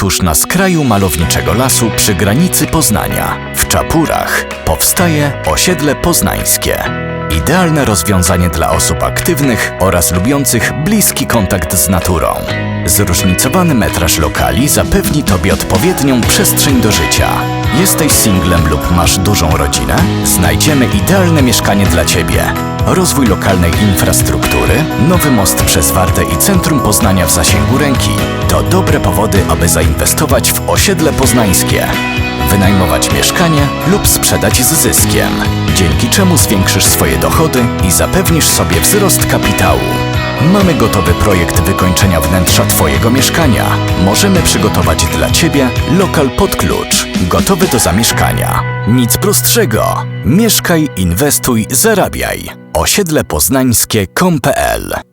tuż na skraju malowniczego lasu przy granicy Poznania, w Czapurach, powstaje osiedle poznańskie. Idealne rozwiązanie dla osób aktywnych oraz lubiących bliski kontakt z naturą. Zróżnicowany metraż lokali zapewni Tobie odpowiednią przestrzeń do życia. Jesteś singlem lub masz dużą rodzinę? Znajdziemy idealne mieszkanie dla Ciebie. Rozwój lokalnej infrastruktury, nowy most przez Wartę i centrum Poznania w zasięgu ręki to dobre powody, aby zainwestować w osiedle poznańskie. Wynajmować mieszkanie lub sprzedać z zyskiem, dzięki czemu zwiększysz swoje dochody i zapewnisz sobie wzrost kapitału. Mamy gotowy projekt wykończenia wnętrza Twojego mieszkania. Możemy przygotować dla Ciebie lokal pod klucz, gotowy do zamieszkania. Nic prostszego. Mieszkaj, inwestuj, zarabiaj. Osiedlepoznańskie.com.pl